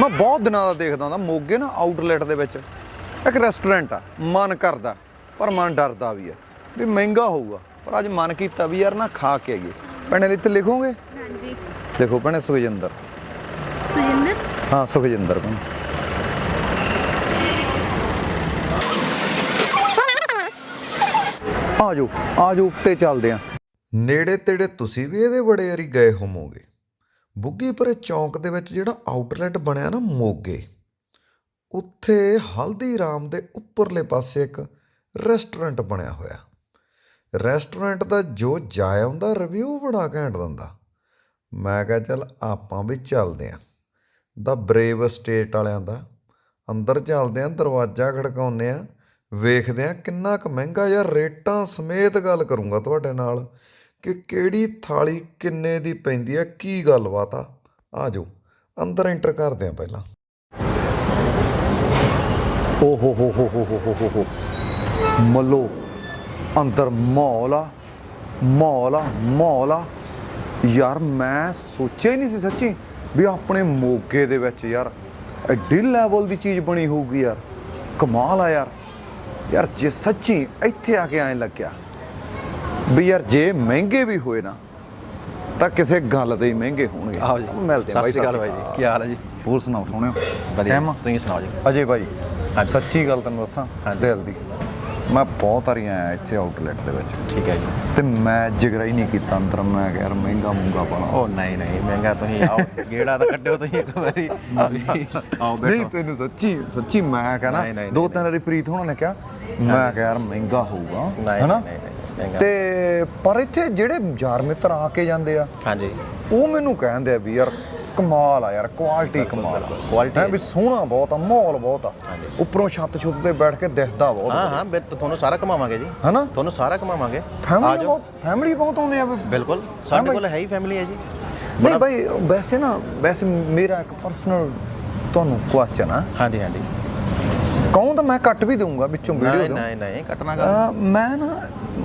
ਮੈਂ ਬਹੁਤ ਦਿਨਾਂ ਦਾ ਦੇਖਦਾ ਹੁੰਦਾ ਮੋਗੇ ਨਾ ਆਊਟਲੈਟ ਦੇ ਵਿੱਚ ਇੱਕ ਰੈਸਟੋਰੈਂਟ ਆ ਮਨ ਕਰਦਾ ਪਰ ਮਨ ਡਰਦਾ ਵੀ ਆ ਵੀ ਮਹਿੰਗਾ ਹੋਊਗਾ ਪਰ ਅੱਜ ਮਨ ਕੀਤਾ ਵੀ ਯਾਰ ਨਾ ਖਾ ਕੇ ਆਈਏ। ਭੈਣੇ ਇੱਥੇ ਲਿਖੋਗੇ? ਹਾਂਜੀ। ਦੇਖੋ ਭੈਣੇ ਸੁਖਜਿੰਦਰ। ਸੁਜਿੰਦਰ ਹਾਂ ਸੁਖਜਿੰਦਰ ਭੈਣੇ। ਆਜੋ ਆਜੋ ਉੱਤੇ ਚੱਲਦੇ ਆ। ਨੇੜੇ ਤੇੜੇ ਤੁਸੀਂ ਵੀ ਇਹਦੇ ਬੜੇ ਵਾਰੀ ਗਏ ਹੋਵੋਗੇ। ਬੁੱਗੀਪੁਰੇ ਚੌਂਕ ਦੇ ਵਿੱਚ ਜਿਹੜਾ ਆਊਟਲੈਟ ਬਣਿਆ ਨਾ ਮੋਗੇ, ਉੱਥੇ ਹਲਦੀਰਾਮ ਦੇ ਉੱਪਰਲੇ ਪਾਸੇ ਇੱਕ ਰੈਸਟੋਰੈਂਟ ਬਣਿਆ ਹੋਇਆ। ਰੈਸਟੋਰੈਂਟ ਦਾ ਜੋ ਜਾਇਆ ਹੁੰਦਾ ਰਿਵਿਊ ਬੜਾ ਘੈਂਟ ਦਿੰਦਾ। ਮੈਂ ਕਿਹਾ, ਚੱਲ ਆਪਾਂ ਵੀ ਚੱਲਦੇ ਆਂ। ਦਾ ਬਰੇਵ ਸਟੇਟ ਵਾਲਿਆਂ ਦਾ। ਅੰਦਰ ਚੱਲਦੇ ਆਂ, ਦਰਵਾਜ਼ਾ ਖੜਕਾਉਂਦੇ ਆਂ। ਵੇਖਦੇ ਆਂ ਕਿੰਨਾ ਕੁ ਮਹਿੰਗਾ ਯਾਰ ਰੇਟਾਂ ਸਮੇਤ ਗੱਲ ਕਰੂੰਗਾ ਤੁਹਾਡੇ ਨਾਲ। ਕਿ ਕਿਹੜੀ ਥਾਲੀ ਕਿੰਨੇ ਦੀ ਪੈਂਦੀ ਹੈ, ਕੀ ਗੱਲਬਾਤ ਆ? ਆ ਜਾਓ, ਅੰਦਰ ਐਂਟਰ ਕਰਦੇ ਆ ਪਹਿਲਾਂ। ਓ ਹੋ ਹੋ ਹੋ ਹੋ ਹੋ ਹੋ ਹੋ। ਮੱਲੋ, ਅੰਦਰ ਮਾਹੌਲ ਆ ਮਾਹੌਲ ਆ ਮਾਹੌਲ ਆ। ਯਾਰ, ਮੈਂ ਸੋਚਿਆ ਹੀ ਨਹੀਂ ਸੀ ਸੱਚੀ ਵੀ ਆਪਣੇ ਮੋਗੇ ਦੇ ਵਿੱਚ ਯਾਰ ਐਡੀ ਲੈਵਲ ਦੀ ਚੀਜ਼ ਬਣੀ ਹੋਊਗੀ ਯਾਰ। ਕਮਾਲ ਆ ਯਾਰ। ਯਾਰ, ਜੇ ਸੱਚੀ ਇੱਥੇ ਆ ਕੇ ਆਏ ਲੱਗਿਆ ਵੀ ਯਾਰ ਜੇ ਮਹਿੰਗੇ ਵੀ ਹੋਏ ਨਾ ਤਾਂ ਕਿਸੇ ਗੱਲ ਦੇ ਹੀ ਮਹਿੰਗੇ ਹੋਣਗੇ। ਆਓ ਜੀ। ਮਿਲਦੇ ਆ ਸਤਿ ਸ਼੍ਰੀ ਅਕਾਲ ਬਾਈ ਜੀ। ਕੀ ਹਾਲ ਹੈ ਜੀ? ਹੋਰ ਸੁਣਾਓ ਸੋਹਣਿਓ? ਵਧੀਆ? ਤੁਸੀਂ ਸੁਣਾਓ ਜੀ। ਅਜੇ ਭਾਈ ਹਾਂਜੀ। ਸੱਚੀ ਗੱਲ ਤੈਨੂੰ ਦੱਸਾਂ। ਦਿਲ ਦੀ। ਮੈਂ ਬਹੁਤ ਵਾਰੀ ਆਇਆ ਇੱਥੇ ਆਊਟਲੈਟ ਦੇ ਵਿੱਚ। ਠੀਕ ਹੈ ਜੀ। ਤੇ ਮੈਂ ਜਿਗਰਾ ਹੀ ਨਹੀਂ ਕੀਤਾ ਅੰਦਰ। ਮੈਂ ਕਿਹਾ ਯਾਰ ਮਹਿੰਗਾ ਮੂੰਗਾ ਪਾਣਾ ਉਹ ਨਹੀਂ ਨਹੀਂ ਮਹਿੰਗਾ ਤੁਸੀਂ ਆਓ। ਗੇੜਾ ਤਾਂ ਕੱਢਿਓ ਤੁਸੀਂ ਇੱਕ ਵਾਰੀ। ਆਓ ਨਹੀਂ ਬੈਠੋ। ਤੈਨੂੰ ਸੱਚੀ ਸੱਚੀ ਮੈਂ ਕਹਣਾ ਨਹੀਂ, ਨਹੀਂ, ਦੋ ਨਹੀਂ, ਤਿੰਨ ਵਾਰੀ ਪ੍ਰੀਤ ਹੋਣਾ ਨੇ ਕਿਹਾ ਮੈਂ ਕਿਹਾ ਯਾਰ ਮਹਿੰਗਾ ਹੋਊਗਾ। ਨਹੀਂ ਹਨਾ? ਤੇ ਪਰ ਇੱਥੇ ਜਿਹੜੇ ਯਾਰ ਮਿੱਤਰ ਆ ਕੇ ਜਾਂਦੇ ਆ ਹਾਂਜੀ। ਉਹ ਮੈਨੂੰ ਕਹਿੰਦੇ ਆ ਵੀ ਯਾਰ ਕਮਾਲ ਆ ਯਾਰ ਕੁਆਲਿਟੀ ਕਮਾਲ ਆ। quality ਹੈ ਵੀ ਸੋਹਣਾ ਬਹੁਤ ਆ ਮਾਹੌਲ ਬਹੁਤ ਆ। ਉੱਪਰੋਂ ਛੱਤ ਛੁੱਤ ਤੇ ਬੈਠ ਕੇ ਦਿਖਦਾ ਬਹੁਤ ਹਾਂ ਹਾਂ ਬਿਲ ਤੁਹਾਨੂੰ ਸਾਰਾ ਕਮਾਵਾਂਗੇ ਜੀ। ਹਨਾ? ਤੁਹਾਨੂੰ ਸਾਰਾ ਕਮਾਵਾਂਗੇ ਫੈਮਿਲੀ ਬਹੁਤ ਫੈਮਿਲੀ ਬਹੁਤ ਆਉਂਦੇ ਆ ਬਿਲਕੁਲ ਸਾਡੇ। ਕੋਲ ਹੈ ਹੀ ਫੈਮਿਲੀ ਹੈ ਜੀ। ਨਹੀਂ ਭਾਈ ਵੈਸੇ ਨਾ ਵੈਸੇ ਮੇਰਾ ਇੱਕ ਪਰਸਨਲ ਤੁਹਾਨੂੰ ਕੁਐਸਚਨ ਆ। ਹਾਂਜੀ ਹਾਂਜੀ। ਕਹੂੰ ਤਾਂ ਮੈਂ ਕੱਟ ਵੀ ਦਊਂਗਾ ਵਿੱਚੋਂ ਵੀਡੀਓ ਨਹੀਂ ਨਹੀਂ ਕੱਟਣਾ ਗਾ ਮੈਂ ਨਾ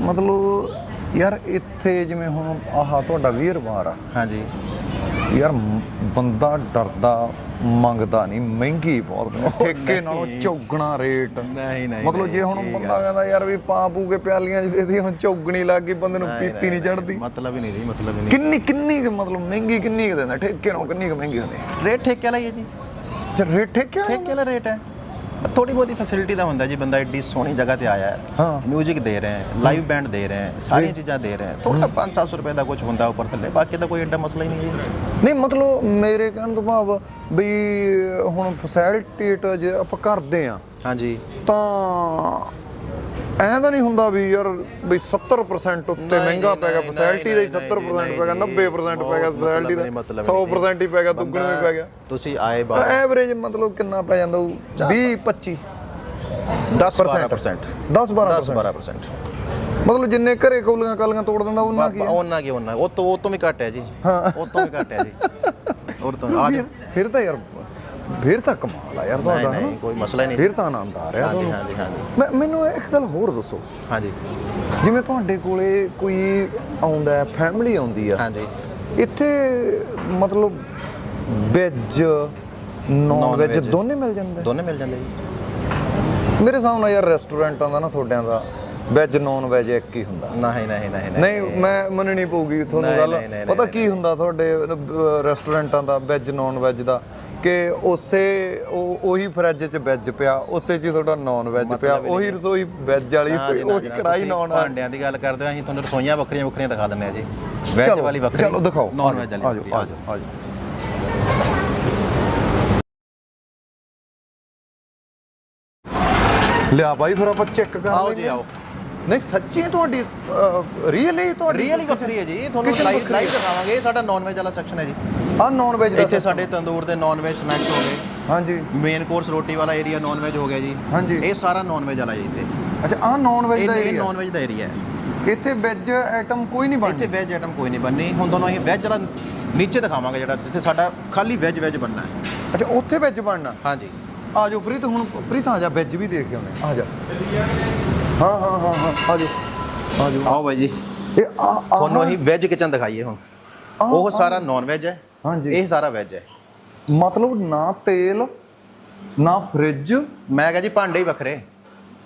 ਮਤਲਬ ਯਾਰ ਇੱਥੇ ਜਿਵੇਂ ਹੁਣ ਆਹ ਤੁਹਾਡਾ ਵੀਰਵਾਰ ਆ। ਹਾਂਜੀ। ਯਾਰ ਬੰਦਾ ਡਰਦਾ ਮੰਗਦਾ ਨਹੀਂ ਮਹਿੰਗੀ ਬਹੁਤ। ਠੇਕੇ ਨਾਲੋਂ। ਚੌਗਣਾ ਰੇਟ। ਨਹੀਂ, ਨਹੀਂ, ਮਤਲਬ ਜੇ ਹੁਣ ਬੰਦਾ। ਕਹਿੰਦਾ ਯਾਰ ਵੀ ਪਾ ਪੂ ਕੇ ਪਿਆਲੀਆਂ ਚ ਦੇ ਦੀ ਹੁਣ ਚੌਗਣੀ ਲੱਗ ਗਈ ਬੰਦੇ ਨੂੰ ਪੀਤੀ ਨਹੀਂ ਚੜਦੀ ਮਤਲਬ ਹੀ ਨਹੀਂ ਜੀ ਮਤਲਬ ਹੀ ਨਹੀਂ। ਕਿੰਨੀ ਕਿੰਨੀ ਮਤਲਬ ਮਹਿੰਗੀ ਕਿੰਨੀ ਕੁ ਦਿੰਦਾ ਠੇਕੇ ਨਾਲੋਂ ਕਿੰਨੀ ਕੁ ਮਹਿੰਗੀ ਹੁੰਦੀ ਰੇਟ ਠੇਕੇ ਵਾਲਾ ਹੀ ਹੈ ਜੀ। ਅੱਛਾ ਰੇਟ ਠੇਕੇ ਠੇਕੇ ਵਾਲਾ ਰੇਟ ਹੈ। ਥੋੜੀ ਬਹੁਤੀ ਫੈਸਿਲਿਟੀ ਦਾ ਹੁੰਦਾ ਜੀ ਬੰਦਾ ਏਡੀ ਸੋਹਣੀ ਜਗ੍ਹਾ ਤੇ ਆਇਆ ਹੈ ਹਾਂ। ਮਿਊਜ਼ਿਕ ਦੇ ਰਹੇ ਹੈ ਲਾਈਵ ਬੈਂਡ ਦੇ ਰਹੇ ਹੈ ਸਾਰੀਆਂ ਚੀਜ਼ਾਂ ਦੇ ਰਹੇ ਹੈ। ਥੋੜਾ 5-700 ਰੁਪਏ ਦਾ ਕੁਝ ਹੁੰਦਾ ਉੱਪਰ ਥੱਲੇ ਬਾਕੀ ਤਾਂ ਕੋਈ ਏਡਾ ਮਸਲਾ ਹੀ ਨਹੀਂ ਜੀ। ਨਹੀਂ ਮਤਲਬ ਮੇਰੇ ਕਹਿਣ ਤੋਂ ਭਾਵ ਵੀ ਹੁਣ ਫੈਸਿਲਿਟੇਟ ਜੇ ਆਪਾਂ ਕਰਦੇ ਆ ਹਾਂਜੀ। ਤਾਂ ਐਂ ਤਾਂ ਨਹੀਂ ਹੁੰਦਾ ਵੀ ਯਾਰ ਵੀ 70% ਉੱਤੇ ਮਹਿੰਗਾ ਪੈ ਗਿਆ ਫੈਸਿਲਿਟੀ ਦਾ ਹੀ ਨਹੀਂ, 70% ਨਹੀਂ, ਪੈ ਗਿਆ ਨਹੀਂ, 90% ਪੈ ਗਿਆ ਫੈਸਿਲਿਟੀ ਦਾ ਮਤਲਬ ਨਹੀਂ, ਮਤਲਬ 100% ਹੀ ਪੈ ਗਿਆ ਦੁੱਗਣਾ ਵੀ ਪੈ ਗਿਆ। ਤੁਸੀਂ ਆਏ ਬਾਅਦ ਐਵਰੇਜ ਮਤਲਬ ਕਿੰਨਾ ਪੈ ਜਾਂਦਾ 20 25 10-12% 10 12% 10-12% ਮਤਲਬ ਜਿੰਨੇ ਘਰੇ ਕੋਲੀਆਂ ਕਾਲੀਆਂ ਤੋੜ ਦਿੰਦਾ ਉਹਨਾਂ ਕੀ? ਉਹਨਾਂ ਕੀ ਉਹਨਾਂ। ਉਹ ਤੋਂ ਉਹ ਤੋਂ ਵੀ ਘੱਟ ਹੈ ਜੀ। ਉਹ ਤੋਂ ਵੀ ਘੱਟ ਹੈ ਜੀ। ਉਹ ਤੋਂ ਆ ਫਿਰ ਤਾਂ ਯਾਰ ਫਿਰ ਤਾਂ ਕਮਾਲ ਆ ਯਾਰ ਤੁਹਾਡਾ ਨਹੀਂ? ਕੋਈ ਮਸਲਾ ਨਹੀਂ। ਫਿਰ ਤਾਂ ਆਨੰਦ ਆ ਰਿਹਾ ਤੁਹਾਨੂੰ ਹਾਂਜੀ ਹਾਂਜੀ। ਮੈਂ ਮੈਨੂੰ ਇੱਕ ਗੱਲ ਹੋਰ ਦੱਸੋ। ਹਾਂਜੀ। ਜਿਵੇਂ ਤੁਹਾਡੇ ਕੋਲੇ ਕੋਈ ਆਉਂਦਾ ਹੈ ਫੈਮਿਲੀ ਆਉਂਦੀ ਆ। ਹਾਂਜੀ। ਇੱਥੇ ਮਤਲਬ ਵੈਜ ਨੌਨ ਵੈਜ। ਦੋਨੇ ਮਿਲ ਜਾਂਦੇ? ਦੋਨੇ ਮਿਲ ਜਾਂਦੇ ਜੀ। ਮੇਰੇ ਨਾਲ ਯਾਰ ਰੈਸਟੋਰੈਂਟਾਂ ਦਾ ਨਾ ਤੁਹਾਡਿਆਂ ਦਾ ਵੈਜ ਨੌਨ ਵੈਜ ਇੱਕ ਹੀ ਹੁੰਦਾ। ਨਹੀਂ ਨਹੀਂ ਨਹੀਂ ਨਹੀਂ। ਮੈਂ ਮੰਨਣੀ ਪਊਗੀ ਤੁਹਾਨੂੰ ਗੱਲ। ਪਤਾ ਕੀ ਹੁੰਦਾ ਤੁਹਾਡੇ ਰੈਸਟੋਰੈਂਟਾਂ ਦਾ ਵੈਜ ਨੌਨ ਵੈਜ ਦਾ? ਕਿ ਉਸੇ ਉਹ ਉਹੀ ਫਰਿੱਜ 'ਚ ਵੈਜ ਪਿਆ ਉਸੇ 'ਚ ਹੀ ਤੁਹਾਡਾ ਨੌਨ ਵੈਜ ਪਿਆ ਉਹੀ। ਰਸੋਈ ਵੈਜ ਵਾਲੀ ਪਈ ਉਹੀ ਕੜਾਈ ਨੌਨ ਭਾਂਡਿਆਂ ਦੀ ਗੱਲ ਕਰਦੇ ਹੋ ਅਸੀਂ ਤੁਹਾਨੂੰ ਰਸੋਈਆਂ ਵੱਖਰੀਆਂ ਵੱਖਰੀਆਂ ਦਿਖਾ ਦਿੰਨੇ ਆ ਜੀ। ਵੈਜ ਚਲੋ, ਵਾਲੀ ਵੱਖਰੀ ਚਲੋ ਦਿਖਾਓ। ਨਾਨ ਵੈਜ ਵਾਲੀ ਆਜੋ ਵੱਖਰੀ, ਆਜੋ। ਆਜੋ ਲਿਆ ਬਾਈ ਫਿਰ ਆਪਾਂ ਚੈੱਕ ਕਰ ਆਓ ਲੈਂਦੇ ਜੀ ਹਾਂ। ਆਓ। ਨਹੀਂ ਸੱਚੀ ਤੁਹਾਡੀ ਰੀਅਲੀ ਤੁਹਾਡੀ ਰੀਅਲੀ ਵੱਖਰੀ ਹੈ ਜੀ। ਇਹ ਤੁਹਾਨੂੰ ਲਾਈਵ ਲਾਈਵ। ਦਿਖਾਵਾਂਗੇ। ਇਹ ਸਾਡਾ ਨਾਨ ਵੈਜ ਵਾਲਾ ਸੈਕਸ਼ਨ ਹੈ ਜੀ। ਆ ਨੌਨ ਵੈਜ ਦਾ ਇੱਥੇ। ਸਾਡੇ ਤੰਦੂਰ ਦੇ ਨਾਨ ਵੈਜ ਸਨੈਕਸ ਹੋ ਗਏ। ਹਾਂਜੀ। ਮੇਨ ਕੋਰਸ ਰੋਟੀ ਵਾਲਾ ਏਰੀਆ ਨਾਨ ਵੈਜ ਹੋ ਗਿਆ ਜੀ। ਹਾਂਜੀ। ਇਹ ਸਾਰਾ ਨਾਨ ਵੈਜ ਵਾਲਾ ਜੀ ਇੱਥੇ। ਅੱਛਾ ਆ ਨੌਨ ਵੈਜ ਦਾ ਇਹ ਏਰੀਆ ਨਾਨ ਵੈਜ ਦਾ ਏਰੀਆ ਹੈ। ਇੱਥੇ ਵੈਜ ਆਈਟਮ ਕੋਈ ਨਹੀਂ ਇੱਥੇ ਬਣਦੀ ਵੈਜ ਆਈਟਮ ਕੋਈ ਨਹੀਂ ਬਣਨੀ। ਹੁਣ ਤੁਹਾਨੂੰ ਅਸੀਂ ਵੈਜ ਵਾਲਾ ਨੀਚੇ ਦਿਖਾਵਾਂਗੇ ਜਿਹੜਾ ਜਿੱਥੇ ਸਾਡਾ ਖਾਲੀ ਵੈਜ ਵੈਜ ਬਣਨਾ ਹੈ। ਅੱਛਾ ਉੱਥੇ ਵੈਜ ਬਣਨਾ। ਹਾਂਜੀ। ਆ ਜਾਓ ਪ੍ਰੀਤ ਹੁਣ ਪ੍ਰੀਤ ਆ ਜਾ ਵੈਜ ਵੀ ਦੇਖ ਕੇ ਆਉਣੇ ਆ ਜਾ। ਹਾਂ ਹਾਂ ਹਾਂ ਹਾਂ ਆ ਜਾਓ ਆ ਜਾਓ। ਆਓ ਬਾਈ ਜੀ। ਇਹ ਆ ਤੁਹਾਨੂੰ ਅਸੀਂ ਵੈਜ ਕਿਚਨ ਦਿਖਾਈਏ ਹੁਣ। ਉਹ। ਸਾਰਾ ਨਾਨ ਵੈਜ ਹੈ। ਹਾਂਜੀ। ਇਹ ਸਾਰਾ ਵੈਜ ਹੈ। ਮਤਲਬ ਨਾ ਤੇਲ ਨਾ ਫ੍ਰਿਜ ਮੈਂ ਕਿਹਾ ਜੀ ਭਾਂਡੇ ਹੀ ਵੱਖਰੇ।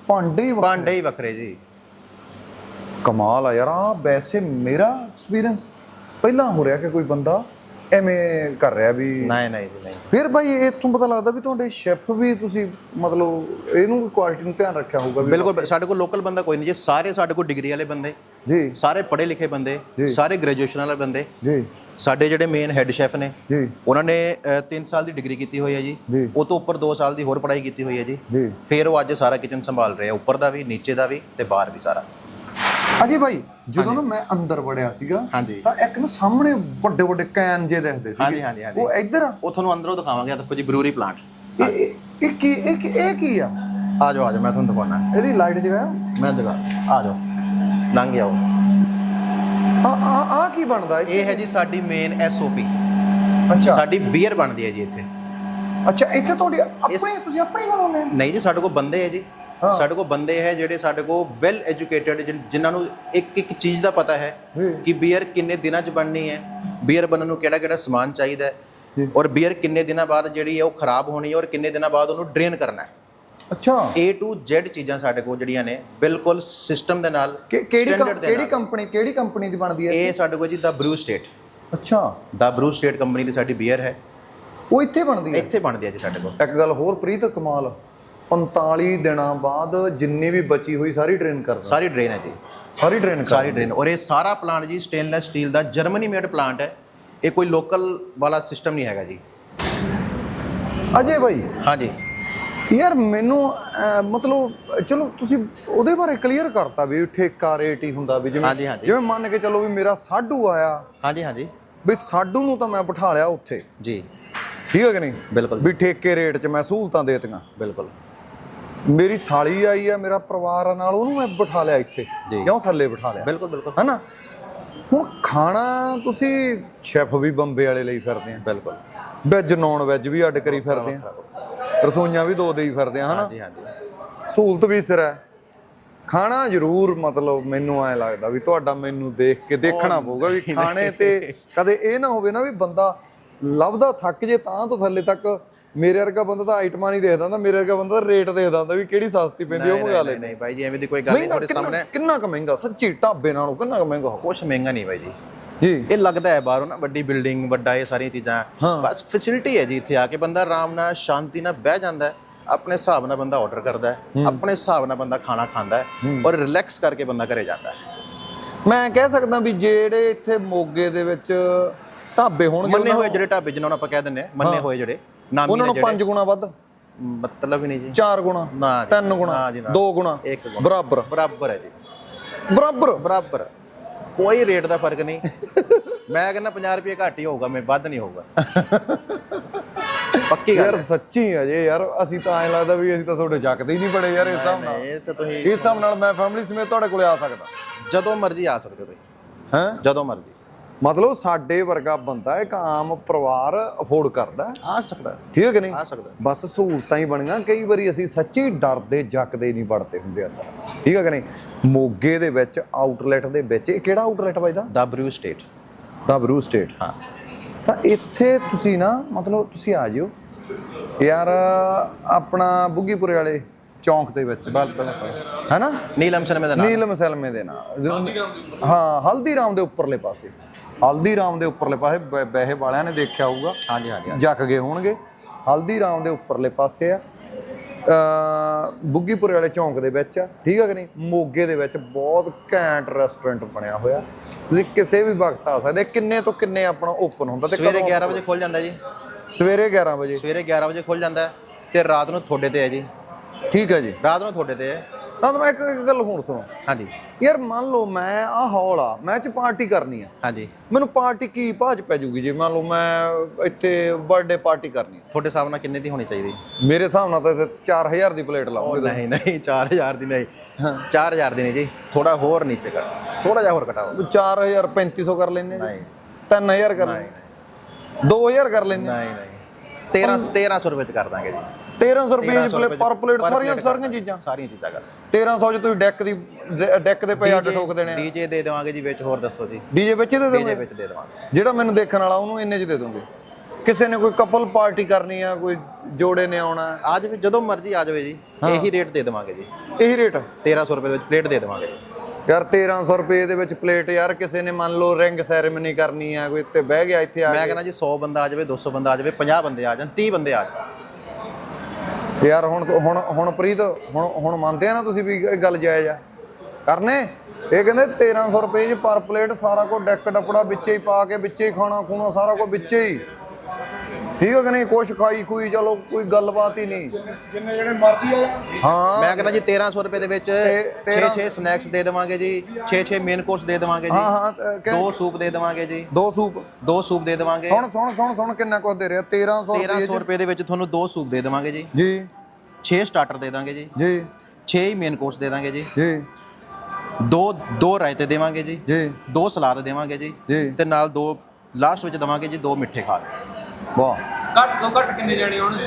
ਭਾਂਡੇ ਹੀ। ਭਾਂਡੇ ਹੀ ਵੱਖਰੇ ਜੀ। ਕਮਾਲ ਆ ਯਾਰ ਆ ਵੈਸੇ ਮੇਰਾ ਐਕਸਪੀਰੀਅੰਸ ਪਹਿਲਾਂ ਹੋ ਰਿਹਾ ਕਿ ਕੋਈ ਬੰਦਾ ਐਵੇਂ ਕਰ ਰਿਹਾ ਵੀ ਨਹੀਂ ਨਹੀਂ ਜੀ ਨਹੀਂ। ਫਿਰ ਭਾਈ ਇਹ ਤੋਂ ਪਤਾ ਲੱਗਦਾ ਵੀ ਤੁਹਾਡੇ ਸ਼ੈਫ ਵੀ ਤੁਸੀਂ ਮਤਲਬ ਇਹਨੂੰ ਕੁਆਲਿਟੀ ਨੂੰ ਧਿਆਨ ਰੱਖਿਆ ਹੋਊਗਾ ਬਿਲਕੁਲ ਸਾਡੇ ਕੋਲ ਲੋਕਲ ਬੰਦਾ ਕੋਈ ਨਹੀਂ ਜੀ। ਸਾਰੇ ਸਾਡੇ ਕੋਲ ਡਿਗਰੀ ਵਾਲੇ ਬੰਦੇ ਜੀ। ਸਾਰੇ ਪੜ੍ਹੇ ਲਿਖੇ ਬੰਦੇ ਸਾਰੇ ਗ੍ਰੈਜੂਏਸ਼ਨ ਵਾਲੇ ਬੰਦੇ। ਜੀ। ਸਾਡੇ ਜਿਹੜੇ ਮੇਨ ਹੈੱਡ ਸ਼ੈਫ ਨੇ ਜੀ। ਉਹਨਾਂ ਨੇ 3 ਸਾਲ ਦੀ ਡਿਗਰੀ ਕੀਤੀ ਹੋਈ ਹੈ ਜੀ। ਉਹ ਤੋਂ ਉੱਪਰ 2 ਸਾਲ ਦੀ ਹੋਰ ਪੜ੍ਹਾਈ ਕੀਤੀ ਹੋਈ ਹੈ ਜੀ। ਫਿਰ ਉਹ ਅੱਜ ਸਾਰਾ ਕਿਚਨ ਸੰਭਾਲ ਰਹੇ। ਉੱਪਰ ਦਾ ਵੀ ਨੀਚੇ ਦਾ ਵੀ ਤੇ ਬਾਹਰ ਵੀ ਸਾਰਾ। ਅਜੇ ਭਾਈ ਜਦੋਂ ਨਾ ਮੈਂ ਅੰਦਰ ਵੜਿਆ ਸੀਗਾ ਹਾਂਜੀ। ਤਾਂ ਇੱਕ ਨਾ ਸਾਹਮਣੇ ਵੱਡੇ ਵੱਡੇ ਕੈਨ ਜੇ ਦਿਖਦੇ ਸੀ ਹਾਂਜੀ, ਹਾਂਜੀ, ਹਾਂਜੀ। ਉਹ ਇੱਧਰ ਆ। ਉਹ ਤੁਹਾਨੂੰ ਅੰਦਰੋਂ ਦਿਖਾਵਾਂਗੇ ਦੇਖੋ ਜੀ ਬਰੂਰੀ ਪਲਾਂਟ। ਇਹ ਇਹ- ਇਹ ਕੀ ਇਹ ਕੀ- ਇਹ ਕੀ ਆ? ਆ ਜਾਓ ਆ ਜਾਓ ਮੈਂ ਤੁਹਾਨੂੰ ਦਿਖਾਉਣਾ। ਇਹਦੀ ਲਾਈਟ ਜਗਾਇਆ ਮੈਂ ਜਗਾ ਆ ਜਾਓ। ਲੰਘ ਜਾਓ ਆ ਆ ਆ ਕੀ ਬਣਦਾ ਇਹ ਇਹ ਹੈ ਜੀ ਸਾਡੀ ਮੇਨ ਐਸਓਪੀ ਅੱਛਾ। ਸਾਡੀ ਬੀਅਰ ਬਣਦੀ ਹੈ ਜੀ ਇੱਥੇ। ਅੱਛਾ ਇੱਥੇ ਤੁਹਾਡੀ ਆਪਣੀ ਇਸ- ਤੁਸੀਂ ਆਪਣੀ ਬਣਾਉਂਦੇ ਨਹੀਂ ਜੀ ਸਾਡੇ ਕੋਲ ਬੰਦੇ ਹੈ ਜੀ। ਸਾਡੇ ਕੋਲ ਬੰਦੇ ਹੈ ਜਿਹੜੇ ਸਾਡੇ ਕੋਲ ਵੈਲ ਐਜੂਕੇਟਿਡ ਜਿਨ੍ਹਾਂ ਨੂੰ ਇੱਕ ਇੱਕ ਚੀਜ਼ ਦਾ ਪਤਾ ਹੈ। ਕਿ ਬੀਅਰ ਕਿੰਨੇ ਦਿਨਾਂ 'ਚ ਬਣਨੀ ਹੈ। ਬੀਅਰ ਬਣਨ ਨੂੰ ਕਿਹੜਾ ਕਿਹੜਾ ਸਮਾਨ ਚਾਹੀਦਾ। ਹੈ। ਔਰ ਬੀਅਰ ਕਿੰਨੇ ਦਿਨਾਂ ਬਾਅਦ ਜਿਹੜੀ ਹੈ ਉਹ ਖਰਾਬ ਹੋਣੀ ਹੈ ਔਰ ਕਿੰਨੇ ਦਿਨਾਂ ਬਾਅਦ ਉਹਨੂੰ ਡਰੇਨ ਕਰਨਾ ਹੈ। ਅੱਛਾ। A to Z ਚੀਜ਼ਾਂ ਸਾਡੇ ਕੋਲ ਜਿਹੜੀਆਂ ਨੇ ਬਿਲਕੁਲ ਸਿਸਟਮ ਦੇ ਨਾਲ ਕਿਹੜੀ ਕਿਹੜੀ। ਕੰਪਨੀ ਕਿਹੜੀ ਕੰਪਨੀ ਦੀ ਬਣਦੀ ਹੈ ਇਹ ਸਾਡੇ ਕੋਲ ਜੀ ਦਾ ਬਰੂ ਸਟੇਟ ਅੱਛਾ। ਦਾ ਬਰੂ ਸਟੇਟ ਕੰਪਨੀ ਦੀ ਸਾਡੀ ਬੀਅਰ ਹੈ। ਉਹ ਇੱਥੇ ਬਣਦੀ ਹੈ? ਇੱਥੇ ਬਣਦੀ ਹੈ ਜੀ ਸਾਡੇ ਕੋਲ। ਇੱਕ ਗੱਲ ਹੋਰ ਪ੍ਰੀਤ ਕਮਾਲ। 39 ਦਿਨਾਂ ਬਾਅਦ ਜਿੰਨੀ ਵੀ ਬਚੀ ਹੋਈ ਸਾਰੀ ਟ੍ਰੇਨ ਕਰਦਾ ਸਾਰੀ ਡਰੇਨ ਹੈ ਜੀ। ਸਾਰੀ ਟ੍ਰੇਨ ਸਾਰੀ ਡਰੇਨ। ਔਰ ਇਹ ਸਾਰਾ ਪਲਾਂਟ ਜੀ ਸਟੇਨਲੈਸ ਸਟੀਲ ਦਾ ਜਰਮਨੀ ਮੇਡ ਪਲਾਂਟ ਹੈ। ਇਹ ਕੋਈ ਲੋਕਲ ਵਾਲਾ ਸਿਸਟਮ ਨਹੀਂ ਹੈਗਾ ਜੀ। ਅਜੇ ਭਾਈ ਹਾਂਜੀ। ਯਾਰ ਮੈਨੂੰ ਅਹ, ਮਤਲਬ ਚਲੋ ਤੁਸੀਂ ਉਹਦੇ ਬਾਰੇ ਕਲੀਅਰ ਕਰਤਾ ਵੀ ਠੇਕਾ ਰੇਟ ਹੀ ਹੁੰਦਾ ਵੀ ਹਾਂਜੀ, ਜਿਵੇਂ ਹਾਂਜੀ। ਜਿਵੇਂ ਮੰਨ ਕੇ ਚੱਲੋ ਵੀ ਮੇਰਾ ਸਾਡੂ ਆਇਆ। ਹਾਂਜੀ ਹਾਂਜੀ। ਵੀ ਸਾਡੂ ਨੂੰ ਤਾਂ ਮੈਂ ਬਿਠਾ ਲਿਆ ਉੱਥੇ। ਜੀ। ਠੀਕ ਹੈ ਕਿ ਨਹੀਂ? ਬਿਲਕੁਲ। ਵੀ ਠੇਕੇ ਰੇਟ 'ਚ ਮੈਂ ਸਹੂਲਤਾਂ ਦਿੱਤੀਆਂ। ਬਿਲਕੁਲ। ਮੇਰੀ ਸਾਲੀ ਆਈ ਆ ਮੇਰਾ ਪਰਿਵਾਰ ਆ ਨਾਲ ਉਹਨੂੰ ਮੈਂ ਬਿਠਾ ਲਿਆ ਇੱਥੇ। ਕਿਉਂ ਥੱਲੇ ਬਿਠਾ ਲਿਆ? ਬਿਲਕੁਲ ਬਿਲਕੁਲ। ਹੈਨਾ? ਹੁਣ ਖਾਣਾ ਤੁਸੀਂ ਸ਼ੈਫ ਵੀ ਬੰਬੇ ਵਾਲੇ ਲਈ ਫਿਰਦੇ ਆ। ਬਿਲਕੁਲ। ਵੈਜ ਨੌਨ ਵੈਜ ਵੀ ਅੱਡ ਕਰੀ ਫਿਰਦੇ ਆ। ਰਸੋਈਆਂ ਵੀ ਦੋ ਦੇ ਹੀ ਫਿਰਦੇ ਆ ਹਨਾ? ਹਾਂਜੀ ਹਾਂਜੀ। ਸਹੂਲਤ ਵੀ ਸਿਰ ਹੈ ਖਾਣਾ ਜ਼ਰੂਰ ਮਤਲਬ ਮੈਨੂੰ ਐ ਲੱਗਦਾ ਵੀ ਤੁਹਾਡਾ ਮੈਨੂੰ ਦੇਖ ਕੇ ਦੇਖਣਾ ਪਊਗਾ ਵੀ ਖਾਣੇ ਤੇ ਕਦੇ ਇਹ ਨਾ ਹੋਵੇ ਨਾ ਵੀ ਬੰਦਾ ਲੱਭਦਾ ਥੱਕ ਜੇ ਤਾਂ ਤੋਂ ਥੱਲੇ ਤੱਕ ਮੇਰੇ ਵਰਗਾ ਬੰਦਾ ਤਾਂ ਆਈਟਮਾਂ ਨਹੀਂ ਦੇਖਦਾ ਹੁੰਦਾ ਮੇਰੇ ਵਰਗਾ ਬੰਦਾ ਤਾਂ ਰੇਟ ਦੇਖਦਾ ਹੁੰਦਾ ਵੀ ਕਿਹੜੀ ਸਸਤੀ ਪੈਂਦੀ ਉਹ ਮੰਗਾ ਲੈ ਨਹੀਂ ਭਾਈ ਜੀ ਐਵੇਂ ਦੀ ਕੋਈ ਗੱਲ ਨਹੀਂ ਤੁਹਾਡੇ ਸਾਹਮਣੇ ਕਿੰਨਾ ਕੁ ਮਹਿੰਗਾ? ਸੱਚੀ ਢਾਬੇ ਨਾਲੋਂ ਕਿੰਨਾ ਕੁ ਮਹਿੰਗਾ ਕੁਛ ਮਹਿੰਗਾ ਨਹੀਂ ਭਾਈ ਜੀ। ਜੀ। ਇਹ ਲੱਗਦਾ ਹੈ ਬਾਹਰੋਂ ਨਾ ਵੱਡੀ ਬਿਲਡਿੰਗ ਵੱਡਾ ਇਹ ਸਾਰੀਆਂ ਚੀਜ਼ਾਂ। ਬਸ ਫੈਸਿਲਿਟੀ ਹੈ ਜੀ ਇੱਥੇ ਆ ਕੇ ਬੰਦਾ ਆਰਾਮ ਨਾਲ ਸ਼ਾਂਤੀ ਨਾਲ ਬਹਿ ਜਾਂਦਾ ਹੈ। ਆਪਣੇ ਹਿਸਾਬ ਨਾਲ ਬੰਦਾ ਆਰਡਰ ਕਰਦਾ ਹੈ ਆਪਣੇ ਹਿਸਾਬ ਨਾਲ ਬੰਦਾ ਖਾਣਾ ਖਾਂਦਾ ਹੈ ਔਰ ਰਿਲੈਕਸ ਕਰਕੇ ਬੰਦਾ ਘਰੇ ਜਾਂਦਾ ਹੈ। ਮੈਂ ਕਹਿ ਸਕਦਾ ਵੀ ਜਿਹੜੇ ਇੱਥੇ ਮੋਗੇ ਦੇ ਵਿੱਚ ਢਾਬੇ ਹੋਣਗੇ ਮੰਨੇ ਹੋਏ ਜਿਹੜੇ ਢਾਬੇ ਜਿਹਨਾਂ ਨੂੰ ਆਪਾਂ ਕਹਿ ਹਾਂ ਮੰਨੇ ਹੋਏ ਜਿਹੜੇ। ਨਾਮੀ ਉਹਨਾਂ ਨੇ ਨੂੰ ਜਿਹੜੇ ਪੰਜ ਗੁਣਾ ਵੱਧ। ਮਤਲਬ ਹੀ ਨਹੀਂ ਜੀ। ਚਾਰ ਗੁਣਾ ਨਾ ਗੁਣਾ ਨਾ ਜੀ, ਨਾ। ਦੋ ਗੁਣਾ। ਇੱਕ ਗੁਣਾ। ਬਰਾਬਰ। ਬਰਾਬਰ ਹੈ ਜੀ। ਬਰਾਬਰ। ਬਰਾਬਰ। ਕੋਈ ਰੇਟ ਦਾ ਫ਼ਰਕ ਨਹੀਂ। ਮੈਂ ਕਹਿੰਦਾ 50 ਰੁਪਏ ਘੱਟ ਹੀ ਹੋਊਗਾ ਮੈਂ ਵੱਧ ਨਹੀਂ ਹੋਊਗਾ। ਪੱਕੀ ਗੱਲ ਯਾਰ ਹੈ। ਸੱਚੀ ਆ ਜੇ ਯਾਰ ਅਸੀਂ ਤਾਂ ਐਂ ਲੱਗਦਾ ਵੀ ਅਸੀਂ ਤਾਂ ਤੁਹਾਡੇ ਜੱਕਦੇ ਹੀ ਨਹੀਂ ਬੜੇ ਯਾਰ ਇਸ ਹਿਸਾਬ ਨਾਲ ਇਹ ਤਾਂ ਤੁਸੀਂ ਇਸ ਹਿਸਾਬ ਨਾਲ ਮੈਂ ਫੈਮਿਲੀ ਸਮੇਤ ਤੁਹਾਡੇ ਕੋਲੇ ਆ ਸਕਦਾ। ਜਦੋਂ ਮਰਜ਼ੀ ਆ ਸਕਦੇ ਹੋ ਤੁਸੀਂ। ਹੈ? ਜਦੋਂ ਮਰਜ਼ੀ। ਮਤਲਬ ਸਾਡੇ ਵਰਗਾ ਬੰਦਾ ਇੱਕ ਆਮ ਪਰਿਵਾਰ ਅਫੋਰਡ ਕਰਦਾ। ਆ ਸਕਦਾ ਠੀਕ ਹੈ ਕਿ ਨਹੀਂ? ਆ ਸਕਦਾ ਬਸ ਸਹੂਲਤਾਂ ਹੀ ਬਣੀਆਂ। ਕਈ ਵਾਰੀ ਅਸੀਂ ਸੱਚੀ ਡਰਦੇ ਜੱਕਦੇ ਨਹੀਂ ਵੜਦੇ ਹੁੰਦੇ ਅੰਦਰ। ਠੀਕ ਹੈ ਕਿ ਨਹੀਂ? ਮੋਗੇ ਦੇ ਵਿੱਚ ਆਊਟਲੈਟ ਦੇ ਵਿੱਚ ਇਹ ਕਿਹੜਾ ਆਊਟਲੈਟ ਵੱਜਦਾ the brew state. The brew state. ਹਾਂ। ਤਾਂ ਇੱਥੇ ਤੁਸੀਂ ਨਾ ਮਤਲਬ ਤੁਸੀਂ ਆ ਜਿਓ। ਯਾਰ ਆਪਣਾ ਬੁੱਗੀਪੁਰੇ ਵਾਲੇ ਚੌਂਕ ਦੇ ਵਿੱਚ। ਹੈਨਾ? ਨੀਲਮ ਸਿਨੇਮੇ ਦਾ ਨਾਮ ਨੀਲਮ ਸੈਲਮੇ ਦੇ ਨਾਲ। ਹਾਂ ਹਲਦੀਰਾਮ ਦੇ ਉੱਪਰਲੇ ਪਾਸੇ। ਹਲਦੀਰਾਮ ਦੇ ਉੱਪਰਲੇ ਪਾਸੇ ਬ- ਬਹਿਏ ਵਾਲਿਆਂ ਨੇ ਦੇਖਿਆ ਹੋਊਗਾ। ਹਾਂਜੀ ਹਾਂਜੀ। ਜੱਕ ਗਏ ਹੋਣਗੇ। ਹਲਦੀਰਾਮ ਦੇ ਉੱਪਰਲੇ ਪਾਸੇ ਆ। ਅ ਬੁੱਗੀਪੁਰੇ ਵਾਲੇ ਚੌਂਕ ਦੇ ਵਿੱਚ ਆ। ਠੀਕ ਹੈ ਕਿ ਨਹੀਂ? ਮੋਗੇ ਦੇ ਵਿੱਚ ਬਹੁਤ ਘੈਂਟ ਰੈਸਟੋਰੈਂਟ ਬਣਿਆ ਹੋਇਆ। ਤੁਸੀਂ ਕਿਸੇ ਵੀ ਵਕਤ ਆ ਸਕਦੇ। ਕਿੰਨੇ ਤੋਂ ਕਿੰਨੇ ਆਪਣਾ ਓਪਨ ਹੁੰਦਾ ਤੇ ਸਵੇਰੇ ਕਦੋਂ 11 ਵਜੇ ਖੁੱਲ ਜਾਂਦਾ ਜੀ। ਸਵੇਰੇ 11 ਵਜੇ। ਸਵੇਰੇ 11 ਵਜੇ ਖੁੱਲ ਜਾਂਦਾ ਤੇ ਰਾਤ ਨੂੰ ਤੁਹਾਡੇ ਤੇ ਹੈ ਜੀ। ਠੀਕ ਹੈ ਜੀ। ਰਾਤ ਨੂੰ ਤੁਹਾਡੇ ਤੇ ਹੈ। ਰਾਤ ਮੈਂ ਇੱਕ ਇੱਕ ਗੱਲ ਹੁਣ ਸੁਣੋ। ਹਾਂਜੀ। ਯਾਰ ਮੰਨ ਲਓ ਮੈਂ ਆ ਹਾਲ ਆ ਮੈਂ ਚ ਪਾਰਟੀ ਕਰਨੀ ਆ। ਹਾਂਜੀ। ਮੈਨੂੰ ਪਾਰਟੀ ਕੀ ਭਾਜ ਪੈ ਜੂਗੀ ਜੇ? ਮੰਨ ਲਓ ਮੈਂ ਇੱਥੇ ਬਰਥਡੇ ਪਾਰਟੀ ਕਰਨੀ ਆ। ਤੁਹਾਡੇ ਹਿਸਾਬ ਨਾਲ ਕਿੰਨੇ ਦੀ ਹੋਣੀ ਚਾਹੀਦੀ? ਮੇਰੇ ਹਿਸਾਬ ਨਾਲ ਤਾਂ ਇੱਥੇ 4000 ਦੀ ਪਲੇਟ ਲਾਉਂਗੇ ਨਹੀਂ ਨਹੀਂ 4000 ਦੀ ਨਹੀਂ। 4000 ਦੀ ਨਹੀਂ ਜੀ। ਥੋੜਾ ਹੋਰ ਨੀਚੇ ਕਰ। ਥੋੜਾ ਜਿਹਾ ਹੋਰ ਘਟਾਓ। 4000 3500 ਕਰ ਲੈਨੇ ਜੀ। ਨਹੀਂ। 3000 ਕਰ ਲੈਨੇ 2000 ਕਰ ਲੈਨੇ ਨਹੀਂ ਨਹੀਂ। 13 1300 ਰੁਪਏ ਚ ਕਰ ਦਾਂਗੇ ਜੀ। 1300 ਰੁਪਏ 1300 ਦੀ ਪਰ ਪਲੇਟ ਸਾਰੀਆਂ ਸਾਰੀਆਂ। ਚੀਜ਼ਾਂ। ਸਾਰੀਆਂ ਚੀਜ਼ਾਂ ਕਰ। 1300 ਚ ਤੁਸੀਂ ਡੈਕ ਦੀ ਡੈਕ ਦੇ ਪਏ ਅੱਡ ਠੋਕ ਦੇਣੇ ਆ। ਡੀਜੇ ਦੇ ਦੇਵਾਂਗੇ ਜੀ ਵਿੱਚ ਹੋਰ ਦੱਸੋ ਜੀ। ਡੀਜੇ ਵਿੱਚ ਦੇ ਡੀਜੇ ਦੋਗੇ ਵਿੱਚ ਦੇ ਦੇਵਾਂਗੇ। ਜਿਹੜਾ ਮੈਨੂੰ ਦੇਖਣ ਵਾਲਾ ਉਹਨੂੰ ਇੰਨੇ ਚ ਦੇ ਦੋਗੇ। ਕਿਸੇ ਨੇ ਕੋਈ ਕਪਲ ਪਾਰਟੀ ਕਰਨੀ ਆ ਕੋਈ ਜੋੜੇ ਨੇ ਆਉਣਾ। ਆ ਜਾਵੇ ਜਦੋਂ ਮਰਜ਼ੀ ਆ ਜਾਵੇ ਜੀ। ਇਹੀ ਰੇਟ ਦੇ ਦੇਵਾਂਗੇ ਜੀ। ਇਹੀ ਰੇਟ 1300 ਰੁਪਏ ਦੇ ਵਿੱਚ ਪਲੇਟ ਦੇ ਦੇਵਾਂਗੇ ਯਾਰ 1300 ਰੁਪਏ ਦੇ ਵਿੱਚ ਪਲੇਟ ਯਾਰ ਕਿਸੇ ਨੇ ਮੰਨ ਲਓ ਰਿੰਗ ਸੈਰੇਮਨੀ ਕਰਨੀ ਆ ਕੋਈ ਇੱਥੇ ਬਹਿ ਗਿਆ ਇੱਥੇ ਆ ਮੈਂ ਕਹਿੰਦਾ ਜੀ 100 ਬੰਦਾ ਆ ਜਾਵੇ 200 ਬੰਦਾ ਆ ਜਾਵੇ 50 ਬੰਦੇ ਆ ਜਾਣ 30 ਬੰਦੇ ਆ ਜਾਣ। ਯਾਰ ਹੁਣ ਹੁਣ ਹੁਣ ਪ੍ਰੀਤ, ਹੁਣ ਹੁਣ ਮੰਨਦੇ ਆ ਨਾ ਤੁਸੀਂ ਵੀ ਇਹ ਗੱਲ ਜਾਇਜ਼ ਆ। ਕਰਨੇ? ਇਹ ਕਹਿੰਦੇ 1300 ਰੁਪਏ ਚ ਪਰ ਪਲੇਟ ਸਾਰਾ ਕੁਝ ਡੈਕ ਡਪੜਾ ਵਿੱਚੇ ਹੀ ਪਾ ਕੇ ਵਿੱਚੇ ਹੀ ਖਾਣਾ ਖੂਣਾ ਸਾਰਾ ਕੁਝ ਵਿੱਚੇ ਹੀ। ਠੀਕ ਹੈ ਕਿ ਨਹੀਂ? ਕੁਛ ਖਾਈ ਖੂਈ ਚਲੋ ਕੋਈ ਗੱਲਬਾਤ ਹੀ ਨਹੀਂ। ਜਿੰਨੇ ਜਿਹੜੇ ਮਰਜ਼ੀ ਆ। ਹਾਂ। ਮੈਂ ਕਹਿੰਦਾ ਜੀ 1300 ਰੁਪਏ ਦੇ ਵਿੱਚ ਤੇ 13 6-6 ਸਨੈਕਸ ਦੇ ਦੇਵਾਂਗੇ ਜੀ। 6-6 ਮੇਨ ਕੋਰਸ ਦੇ ਦੇਵਾਂਗੇ ਜੀ। ਹਾਂ ਹਾਂ ਦੋ ਸੂਪ ਦੇ ਦੇਵਾਂਗੇ ਜੀ। ਦੋ ਸੂਪ ਦੋ ਸੂਪ ਦੇ ਦੇਵਾਂਗੇ। ਸੁਣ ਸੁਣ ਸੁਣ ਸੁਣ ਕਿੰਨਾ ਕੁਝ ਦੇ ਰਿਹਾ। 1300 ਰੁਪਏ 1300 ਚ। ਰੁਪਏ ਦੇ ਵਿੱਚ ਤੁਹਾਨੂੰ ਦੋ ਸੂਪ ਦੇ ਦੇਵਾਂਗੇ ਜੀ। ਜੀ। 6 ਸਟਾਰਟਰ ਦੇ ਦਾਂਗੇ ਜੀ। ਜੀ। 6 ਹੀ ਮੇਨ ਕੋਰਸ ਦੇ ਦਾਂਗੇ ਜੀ। ਜੀ। ਦੋ ਦੋ ਰਾਇਤੇ ਦੇਵਾਂਗੇ ਜੀ। ਜੀ। ਦੋ ਸਲਾਦ ਦੇਵਾਂਗੇ ਜੀ। ਜੀ। ਤੇ ਨਾਲ ਦੋ ਲਾਸਟ ਵਿੱਚ ਦੇਵਾਂਗੇ ਜੀ ਦੋ ਮਿੱਠੇ ਖਾ ਵਾਹ ਘੱਟ ਤੋਂ ਘੱਟ ਕਿੰਨੇ ਜਾਣੇ ਹੋਣ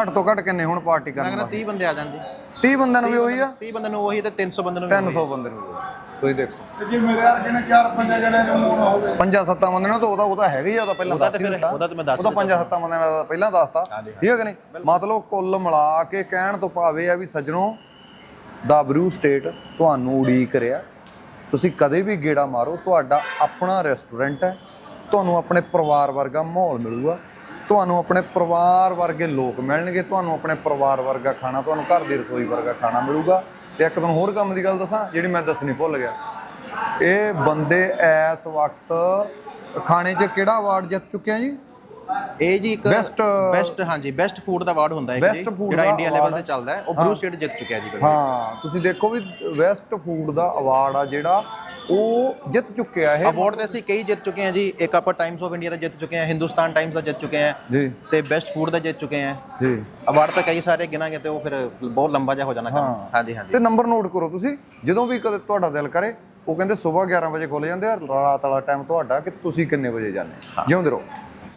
ਘੱਟ ਤੋਂ ਘੱਟ ਕਿੰਨੇ ਹੁਣ ਪਾਰਟੀ ਕਰਨ ਵਾਸਤੇ? 30 ਬੰਦੇ ਆ ਜਾਣ ਜੀ 30 ਬੰਦਿਆਂ ਨੂੰ ਵੀ ਉਹੀ ਆ? 30 ਬੰਦੇ ਨੂੰ ਉਹੀ ਤੇ 300 ਬੰਦੇ ਨੂੰ ਵੀ ਉਹੀ। 300 ਬੰਦੇ ਨੂੰ ਵੀ ਉਹੀ। ਤੁਸੀਂ ਦੇਖੋ। ਤੇ ਜੇ ਮੇਰੇ ਵਰਗੇ ਨੇ ਚਾਰ ਪੰਜਾਂ ਜਣਿਆਂ ਨੂੰ ਹੋਣਾ ਹੋਵੇ। ਪੰਜਾਂ ਸੱਤਾਂ ਬੰਦੇ ਨੂੰ ਤਾਂ ਉਹਦਾ ਉਹਦਾ ਹੈਗਾ ਹੀ ਆ ਉਹਦਾ ਪਹਿਲਾਂ ਉਹਦਾ ਦੱਸ ਤਾਂ ਹੀ ਫਿਰ- ਦਿੱਤਾ। ਉਹਦਾ ਤਾਂ ਮੈਂ ਦੱਸ ਦਿੱਤਾ ਪੰਜਾਂ ਸੱਤਾਂ ਬੰਦਿਆਂ ਦਾ ਪਹਿਲਾਂ ਦੱਸਤਾ। ਠੀਕ ਹੈ ਕਿ ਨਹੀਂ? ਮਤਲਬ ਕੁੱਲ ਮਿਲਾ ਕੇ ਕਹਿਣ ਤੋਂ ਭਾਵੇਂ ਆ ਵੀ ਸੱਜਣੋ ਦਾ ਬਰੂ ਸਟੇਟ ਤੁਹਾਨੂੰ ਉਡੀਕ ਰਿਹਾ। ਤੁਸੀਂ ਕਦੇ ਵੀ ਗੇੜਾ ਮਾਰੋ। ਤੁਹਾਡਾ ਆਪਣਾ ਰੈਸਟੋਰੈਂਟ ਹੈ। ਤੁਹਾਨੂੰ ਆਪਣੇ ਪਰਿਵਾਰ ਵਰਗਾ ਮਾਹੌਲ ਮਿਲੂਗਾ। ਤੁਹਾਨੂੰ ਆਪਣੇ ਪਰਿਵਾਰ ਵਰਗੇ ਲੋਕ ਮਿਲਣਗੇ ਤੁਹਾਨੂੰ ਆਪਣੇ ਪਰਿਵਾਰ ਵਰਗਾ ਖਾਣਾ ਤੁਹਾਨੂੰ ਘਰ ਦੀ ਰਸੋਈ ਵਰਗਾ ਖਾਣਾ ਮਿਲੂਗਾ। ਤੇ ਇੱਕ ਤੁਹਾਨੂੰ ਹੋਰ ਕੰਮ ਦੀ ਗੱਲ ਦੱਸਾਂ ਜਿਹੜੀ ਮੈਂ ਦੱਸਣੀ ਭੁੱਲ ਗਿਆ। ਇਹ ਬੰਦੇ ਇਸ ਵਕਤ ਖਾਣੇ 'ਚ ਕਿਹੜਾ ਅਵਾਰਡ ਜਿੱਤ ਚੁੱਕੇ ਆ ਜੀ? ਇਹ ਜੀ ਇੱਕ Best, ਬੈਸਟ ਹਾਂਜੀ ਬੈਸਟ ਫੂਡ ਦਾ ਅਵਾਰਡ ਹੁੰਦਾ ਹੈ ਜਿਹੜਾ ਇੰਡੀਆ ਲੈਵਲ ਤੇ ਚੱਲਦਾ ਹੈ। ਉਹ ਬਰੂ ਸਟੇਟ ਜਿੱਤ ਚੁੱਕਿਆ ਜੀ। ਹਾਂ ਤੁਸੀਂ ਦੇਖੋ ਵੀ ਵੈਸਟ ਫੂਡ ਦਾ ਅਵਾਰਡ ਆ ਜਿਹੜਾ ਉਹ ਜਿੱਤ ਚੁੱਕਿਆ ਇਹ। ਅਵਾਰਡ ਤੇ ਅਸੀਂ ਕਈ ਜਿੱਤ ਚੁੱਕੇ ਹਾਂ ਜੀ। ਇੱਕ ਆਪਾਂ ਟਾਈਮਸ ਆਫ ਇੰਡੀਆ ਦਾ ਜਿੱਤ ਚੁੱਕੇ ਹਾਂ ਹਿੰਦੁਸਤਾਨ ਟਾਈਮਸ ਦਾ ਜਿੱਤ ਚੁੱਕੇ ਹਾਂ ਜੀ। ਤੇ ਬੈਸਟ ਫੂਡ ਦਾ ਜਿੱਤ ਚੁੱਕੇ ਹਾਂ। ਜੀ। ਅਵਾਰਡ ਤਾਂ ਕਈ ਸਾਰੇ ਗਿਣਾਂਗੇ ਤੇ ਉਹ ਫਿਰ ਬਹੁਤ ਲੰਬਾ ਜਿਹਾ ਹੋ ਜਾਣਾ ਕੰਮ। ਹਾਂ। ਹਾਂਜੀ ਹਾਂਜੀ। ਤੇ ਨੰਬਰ ਨੋਟ ਕਰੋ ਤੁਸੀਂ। ਜਦੋਂ ਵੀ ਕਦੇ ਤੁਹਾਡਾ ਦਿਲ ਕਰੇ ਉਹ ਕਹਿੰਦੇ ਸਵੇਰ 11 ਵਜੇ ਖੁੱਲ ਜਾਂਦੇ ਆ ਰਾਤ ਵਾਲਾ ਟਾਈਮ ਤੁਹਾਡਾ ਕਿ ਤੁਸੀਂ ਕਿੰਨੇ ਵਜੇ ਜਾਂਦੇ ਜਿਉਂਦੇ ਰਹੋ।